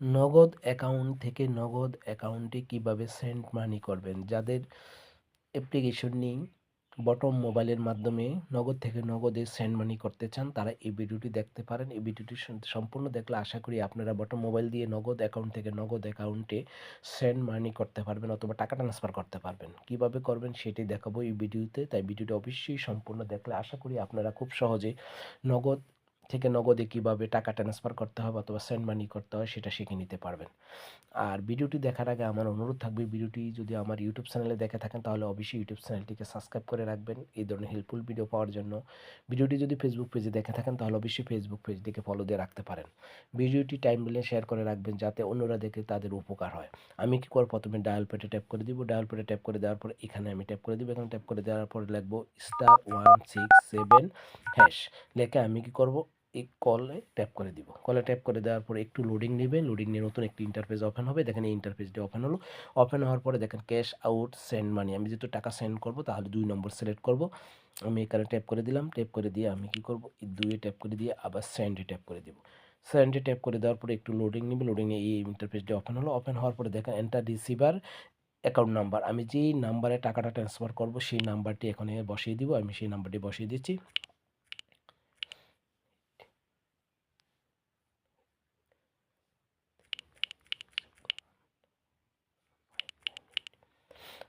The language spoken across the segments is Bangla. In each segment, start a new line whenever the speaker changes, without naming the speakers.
নগদ অ্যাকাউন্ট থেকে নগদ অ্যাকাউন্টে কীভাবে সেন্ড মানি করবেন? যাদের অ্যাপ্লিকেশন নেই বটম মোবাইলের মাধ্যমে নগদ থেকে নগদে সেন্ড মানি করতে চান, তারা এই ভিডিওটি দেখতে পারেন। এই ভিডিওটি সম- সম্পূর্ণ দেখলে আশা করি আপনারা বটম মোবাইল দিয়ে নগদ অ্যাকাউন্ট থেকে নগদ অ্যাকাউন্টে সেন্ড মানি করতে পারবেন অথবা টাকা ট্রান্সফার করতে পারবেন। কীভাবে করবেন সেটি দেখাবো এই ভিডিওতে, তাই ভিডিওটি অবশ্যই সম্পূর্ণ দেখলে আশা করি আপনারা খুব সহজে নগদ থেকে নগদে কীভাবে টাকা ট্রান্সফার করতে হবে অথবা সেন্ড মানি করতে হয় সেটা শিখে নিতে পারবেন। আর ভিডিওটি দেখার আগে আমার অনুরোধ থাকবে, ভিডিওটি যদি আমার ইউটিউব চ্যানেলে দেখে থাকেন তাহলে অবশ্যই ইউটিউব চ্যানেলটিকে সাবস্ক্রাইব করে রাখবেন। এই ধরনের হেল্পফুল ভিডিও পাওয়ার জন্য। ভিডিওটি যদি ফেসবুক পেজে দেখে থাকেন তাহলে অবশ্যই ফেসবুক পেজটিকে ফলো দিয়ে রাখতে পারেন। ভিডিওটি টাইম মিলে শেয়ার করে রাখবেন যাতে অন্যরা দেখে তাদের উপকার হয়। আমি কি করব? প্রথমে ডায়াল পেটে ট্যাপ করে দিব। ডায়াল পেটে ট্যাপ করে দেওয়ার পর এখানে আমি ট্যাপ করে দিব। এখানে ট্যাপ করে দেওয়ার পর লিখব star one six seven hash লেখে আমি কি করব? এই কলে ট্যাপ করে দিব। কলে ট্যাপ করে দেওয়ার পরে একটু লোডিং নেবে লোডিং নিয়ে নতুন একটি ইন্টারফেস ওপেন হবে। দেখেন এই ইন্টারফেসটি ওপেন হলো। ওপেন হওয়ার পরে দেখেন ক্যাশ আউট সেন্ড মানি আমি যেহেতু টাকা সেন্ড করব, তাহলে দুই নম্বর সিলেক্ট করব। আমি এখানে ট্যাপ করে দিলাম। ট্যাপ করে দিয়ে আমি কি করব? এই দুইয়ে ট্যাপ করে দিয়ে আবার সেন্ডে ট্যাপ করে দিব। সেন্ডে ট্যাপ করে দেওয়ার পরে একটু লোডিং নেবে। লোডিং নিয়ে এই ইন্টারফেসটি ওপেন হলো। ওপেন হওয়ার পরে দেখেন এন্টার রিসিভার অ্যাকাউন্ট নাম্বার আমি যেই নাম্বারে টাকাটা ট্রান্সফার করব, সেই নাম্বারটি এখানে বসিয়ে দিব। আমি সেই নাম্বারটি বসিয়ে দিচ্ছি।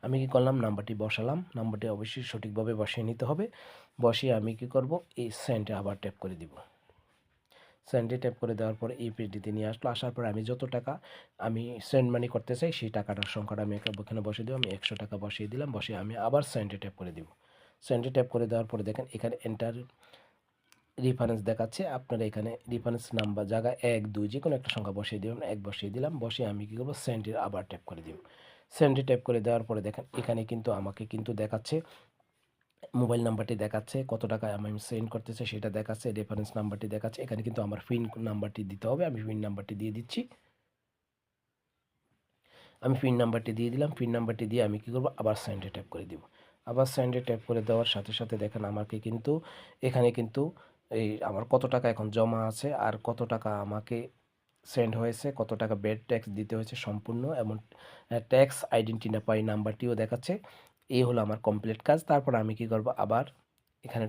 আমি কি করলাম? নাম্বারটি বসালাম। নাম্বারটি অবশ্যই সঠিকভাবে বসিয়ে নিতে হবে। বসিয়ে আমি কি করব? এই সেন্টে আবার ট্যাপ করে দিব। সেন্টে ট্যাপ করে দেওয়ার পর এই পেজটিতে নিয়ে আসলো। আসার পর আমি যত টাকা আমি সেন্ড মানি করতে চাই, সেই টাকাটার সংখ্যাটা আমি এখানে বসিয়ে দেবো আমি একশো টাকা বসিয়ে দিলাম। বসিয়ে আমি আবার সেন্টে ট্যাপ করে দিব। সেন্টে ট্যাপ করে দেওয়ার পরে দেখেন, এখানে এন্টার রেফারেন্স দেখাচ্ছে। আপনারা এখানে রেফারেন্স নাম্বার জায়গা এক, দুই যে কোনো একটা সংখ্যা বসিয়ে দিলাম এক বসিয়ে দিলাম। বসিয়ে আমি কী করব? সেন্টের আবার ট্যাপ করে দিব। সেন্ডে ট্যাপ করে দেওয়ার পরে দেখেন, এখানে কিন্তু আমাকে কিন্তু দেখাচ্ছে মোবাইল নাম্বারটি দেখাচ্ছে, কত টাকা আমি সেন্ড করতে চাই সেটা দেখাচ্ছে রেফারেন্স নাম্বারটি দেখাচ্ছে, এখানে কিন্তু আমার পিন নাম্বারটি দিতে হবে, আমি পিন নাম্বারটি দিয়ে দিচ্ছি। আমি পিন নাম্বারটি দিয়ে দিলাম পিন নাম্বারটি দিয়ে আমি কী করব? আবার সেন্ডে ট্যাপ করে দিব। আবার সেন্ডে ট্যাপ করে দেওয়ার সাথে সাথে দেখেন আমাকে কিন্তু, এখানে কিন্তু এই আমার কত টাকা এখন জমা আছে, আর কত টাকা আমাকে সেন্ড হয়েছে, কত টাকা বেড ট্যাক্স দিতে হয়েছে সম্পূর্ণ এবং ট্যাক্স আইডেন্টিফাই নাম্বারটিও দেখাচ্ছে। এই হলো আমার কমপ্লিট কাজ। তারপর আমি কি করব? আবার এখানে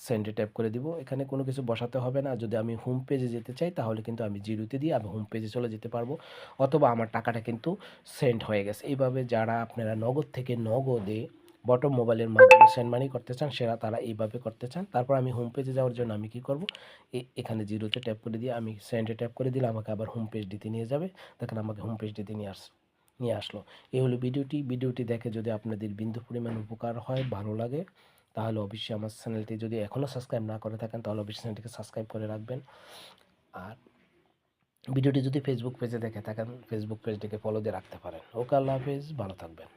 সেন্ডে ট্যাপ করে দিব। এখানে কোনো কিছু বসাতে হবে না। যদি আমি হোম পেজে যেতে চাই, তাহলে কিন্তু আমি জিরোতে দিয়ে আমি হোম পেজে চলে যেতে পারব। অথবা আমার টাকাটা কিন্তু সেন্ড হয়ে গেছে। এইভাবে যারা আপনারা নগদ থেকে নগদে বটম মোবাইলের মাধ্যমে সেন্ড মানি করতে চান সেরা তারা এইভাবে করতে চান। তারপর আমি হোম পেজে যাওয়ার জন্য আমি কি করব? এখানে জিরোতে ট্যাপ করে দিয়ে আমি সেন্ডে ট্যাপ করে দিলে আমাকে আবার হোম পেজ দিতে নিয়ে যাবে। দেখেন আমাকে হোম পেজ দিতে নিয়ে আস, নিয়ে আসলো। এই হলো ভিডিওটি। ভিডিওটি দেখে যদি আপনাদের বিন্দু পরিমাণ উপকার হয়, ভালো লাগে, তাহলে অবশ্যই আমার চ্যানেলটি যদি এখনও সাবস্ক্রাইব না করে থাকেন, তাহলে অবশ্যই চ্যানেলটিকে সাবস্ক্রাইব করে রাখবেন। আর ভিডিওটি যদি ফেসবুক পেজে দেখে থাকেন ফেসবুক পেজটিকে ফলো দিয়ে রাখতে পারেন। ওকে, আল্লাহ হাফিজ। ভালো থাকবেন।